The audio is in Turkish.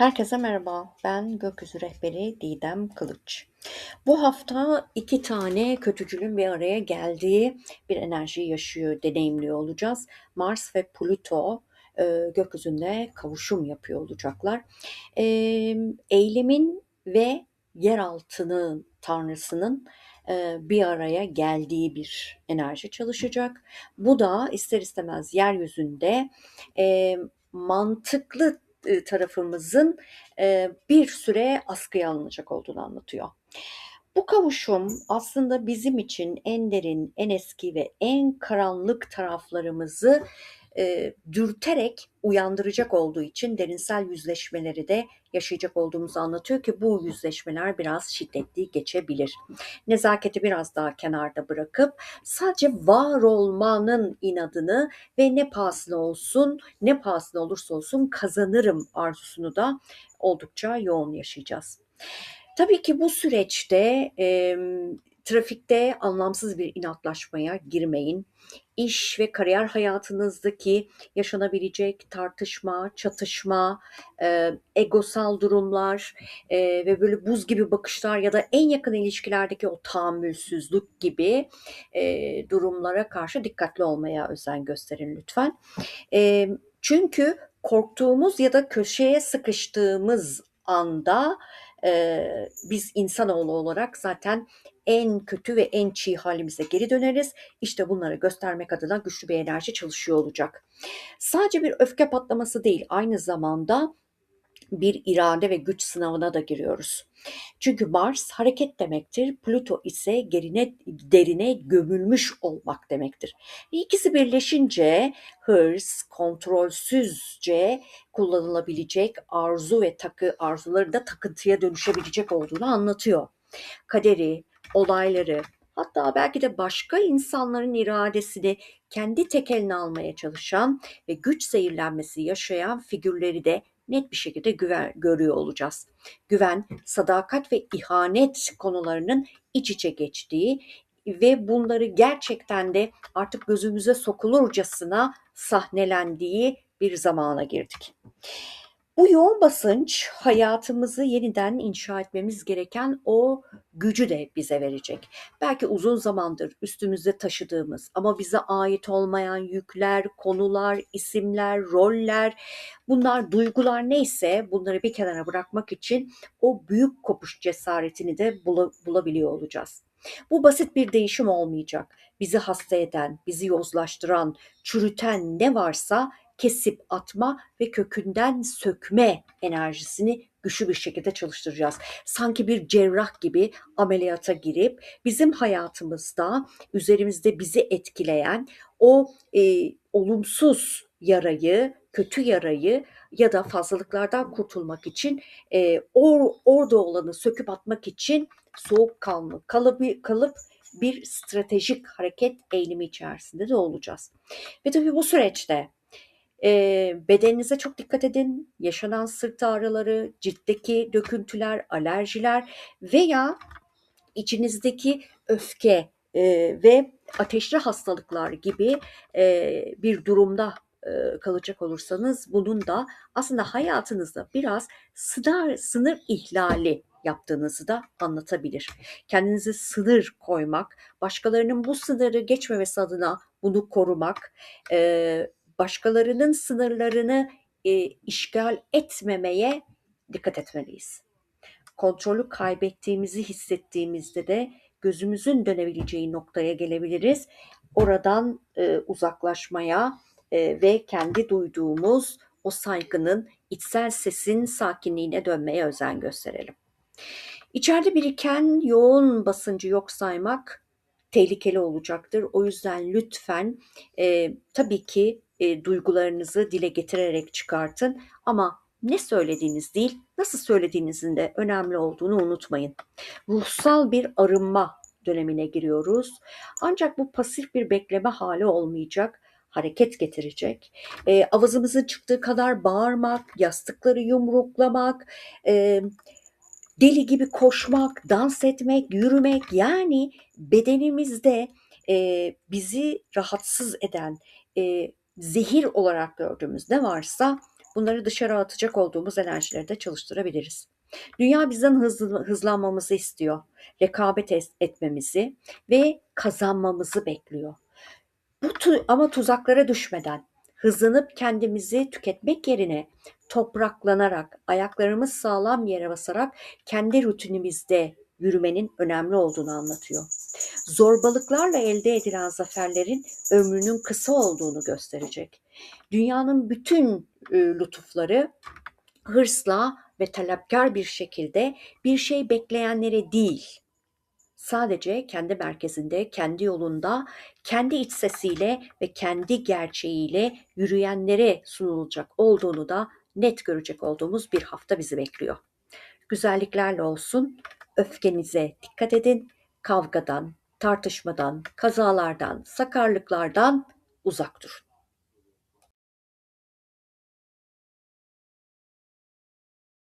Herkese merhaba. Ben gökyüzü rehberi Didem Kılıç. Bu hafta iki tane kötücülün bir araya geldiği bir enerji yaşıyor, deneyimliyor olacağız. Mars ve Plüto e, gökyüzünde kavuşum yapıyor olacaklar. E, eylemin ve yeraltının tanrısının e, bir araya geldiği bir enerji çalışacak. Bu da ister istemez yeryüzünde e, mantıklı tarafımızın e, bir süre askıya alınacak olduğunu anlatıyor. Bu kavuşum aslında bizim için en derin, en eski ve en karanlık taraflarımızı e, dürterek uyandıracak olduğu için derinsel yüzleşmeleri de yaşayacak olduğumuzu anlatıyor ki bu yüzleşmeler biraz şiddetli geçebilir. Nezaketi biraz daha kenarda bırakıp sadece var olmanın inadını ve ne pahasına olsun, ne pahasına olursa olsun kazanırım arzusunu da oldukça yoğun yaşayacağız. Tabii ki bu süreçte e, trafikte anlamsız bir inatlaşmaya girmeyin iş ve kariyer hayatınızdaki yaşanabilecek tartışma, çatışma, e, egosal durumlar e, ve böyle buz gibi bakışlar ya da en yakın ilişkilerdeki o tahammülsüzlük gibi e, durumlara karşı dikkatli olmaya özen gösterin lütfen. E, çünkü korktuğumuz ya da köşeye sıkıştığımız anda e, biz insanoğlu olarak zaten en kötü ve en çiğ halimize geri döneriz. İşte bunları göstermek adına güçlü bir enerji çalışıyor olacak. Sadece bir öfke patlaması değil, aynı zamanda bir irade ve güç sınavına da giriyoruz. Çünkü Mars hareket demektir, Plüto ise gerine, derine gömülmüş olmak demektir. İkisi birleşince hırs, kontrolsüzce kullanılabilecek arzu ve takı arzuları da takıntıya dönüşebilecek olduğunu anlatıyor. Kaderi, olayları, hatta belki de başka insanların iradesini kendi tekeline almaya çalışan ve güç zehirlenmesi yaşayan figürleri de net bir şekilde güven, görüyor olacağız. Güven, sadakat ve ihanet konularının iç içe geçtiği ve bunları gerçekten de artık gözümüze sokulurcasına sahnelendiği bir zamana girdik. Bu yoğun basınç hayatımızı yeniden inşa etmemiz gereken o gücü de bize verecek. Belki uzun zamandır üstümüzde taşıdığımız ama bize ait olmayan yükler, konular, isimler, roller, bunlar duygular neyse bunları bir kenara bırakmak için o büyük kopuş cesaretini de bulabiliyor olacağız. Bu basit bir değişim olmayacak. Bizi hasta eden, bizi yozlaştıran, çürüten ne varsa kesip atma ve kökünden sökme enerjisini güçlü bir şekilde çalıştıracağız. Sanki bir cerrah gibi ameliyata girip bizim hayatımızda üzerimizde bizi etkileyen o e, olumsuz yarayı, kötü yarayı ya da fazlalıklardan kurtulmak için e, or, orada olanı söküp atmak için soğukkanlı kalıp, kalıp bir stratejik hareket eğilimi içerisinde de olacağız. Ve tabii bu süreçte e, bedeninize çok dikkat edin. Yaşanan sırt ağrıları, ciltteki döküntüler, alerjiler veya içinizdeki öfke e, ve ateşli hastalıklar gibi e, bir durumda e, kalacak olursanız bunun da aslında hayatınızda biraz sınır, sınır ihlali yaptığınızı da anlatabilir. Kendinize sınır koymak, başkalarının bu sınırı geçmemesi adına bunu korumak, e, başkalarının sınırlarını e, işgal etmemeye dikkat etmeliyiz. Kontrolü kaybettiğimizi hissettiğimizde de gözümüzün dönebileceği noktaya gelebiliriz. Oradan e, uzaklaşmaya e, ve kendi duyduğumuz o saygının, içsel sesin sakinliğine dönmeye özen gösterelim. İçeride biriken yoğun basıncı yok saymak tehlikeli olacaktır. O yüzden lütfen e, tabii ki e, duygularınızı dile getirerek çıkartın ama ne söylediğiniz değil, nasıl söylediğinizin de önemli olduğunu unutmayın. Ruhsal bir arınma dönemine giriyoruz. Ancak bu pasif bir bekleme hali olmayacak hareket getirecek. E, avazımızın çıktığı kadar bağırmak, yastıkları yumruklamak, e, deli gibi koşmak, dans etmek, yürümek yani bedenimizde e, bizi rahatsız eden, e, zehir olarak gördüğümüz ne varsa bunları dışarı atacak olduğumuz enerjileri de çalıştırabiliriz. Dünya bizden hızlı, hızlanmamızı istiyor. Rekabet etmemizi ve kazanmamızı bekliyor. Bu tu- ama tuzaklara düşmeden hızlanıp kendimizi tüketmek yerine topraklanarak, ayaklarımız sağlam yere basarak kendi rutinimizde yürümenin önemli olduğunu anlatıyor. Zorbalıklarla elde edilen zaferlerin ömrünün kısa olduğunu gösterecek. Dünyanın bütün e, lütufları hırsla ve talepkar bir şekilde bir şey bekleyenlere değil, sadece kendi merkezinde, kendi yolunda, kendi iç sesiyle ve kendi gerçeğiyle yürüyenlere sunulacak olduğunu da net görecek olduğumuz bir hafta bizi bekliyor. Güzelliklerle olsun, öfkenize dikkat edin, kavgadan, tartışmadan, kazalardan, sakarlıklardan uzak durun.